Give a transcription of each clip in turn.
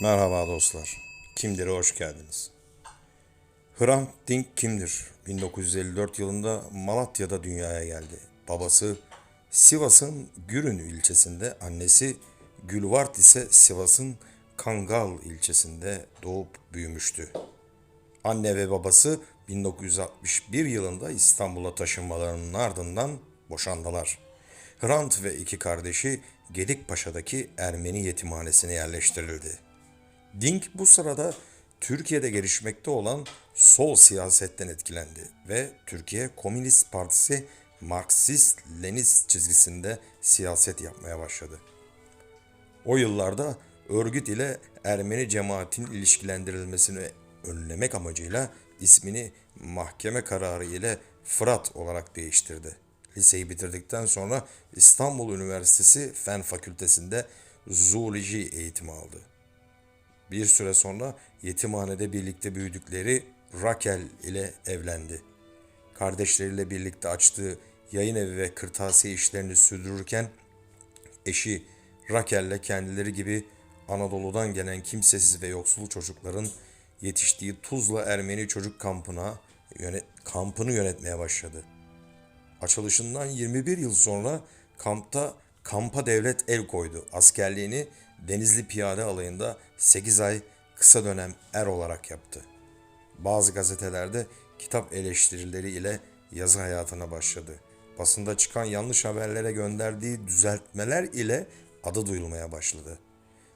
Merhaba dostlar. Kimdir'e hoş geldiniz. Hrant Dink kimdir? 1954 yılında Malatya'da dünyaya geldi. Babası Sivas'ın Gürün ilçesinde, annesi Gülvart ise Sivas'ın Kangal ilçesinde doğup büyümüştü. Anne ve babası 1961 yılında İstanbul'a taşınmalarının ardından boşandılar. Hrant ve iki kardeşi Gedikpaşa'daki Ermeni yetimhanesine yerleştirildi. Dink bu sırada Türkiye'de gelişmekte olan sol siyasetten etkilendi ve Türkiye Komünist Partisi Marksist-Leninist çizgisinde siyaset yapmaya başladı. O yıllarda örgüt ile Ermeni cemaatin ilişkilendirilmesini önlemek amacıyla ismini mahkeme kararı ile Fırat olarak değiştirdi. Liseyi bitirdikten sonra İstanbul Üniversitesi Fen Fakültesinde zooloji eğitimi aldı. Bir süre sonra yetimhanede birlikte büyüdükleri Rakel ile evlendi. Kardeşleriyle birlikte açtığı yayın evi ve kırtasiye işlerini sürdürürken eşi Rakel'le kendileri gibi Anadolu'dan gelen kimsesiz ve yoksul çocukların yetiştiği Tuzla Ermeni Çocuk Kampı'na yönet, kampını yönetmeye başladı. Açılışından 21 yıl sonra kampta kampa devlet el koydu. Askerliğini Denizli Piyade Alayı'nda 8 ay kısa dönem er olarak yaptı. Bazı gazetelerde kitap eleştirileri ile yazı hayatına başladı. Basında çıkan yanlış haberlere gönderdiği düzeltmeler ile adı duyulmaya başladı.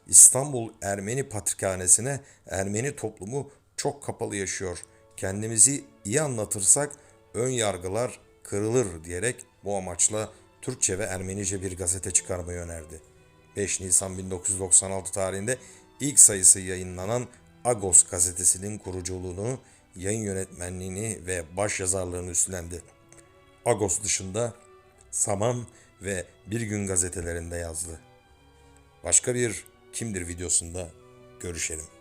İstanbul Ermeni Patrikhanesi'ne Ermeni toplumu çok kapalı yaşıyor. Kendimizi iyi anlatırsak ön yargılar kırılır diyerek bu amaçla Türkçe ve Ermenice bir gazete çıkarmayı önerdi. 5 Nisan 1996 tarihinde ilk sayısı yayınlanan Agos gazetesinin kuruculuğunu, yayın yönetmenliğini ve baş yazarlığını üstlendi. Agos dışında Saman ve Bir Gün gazetelerinde yazdı. Başka bir Kimdir videosunda görüşelim.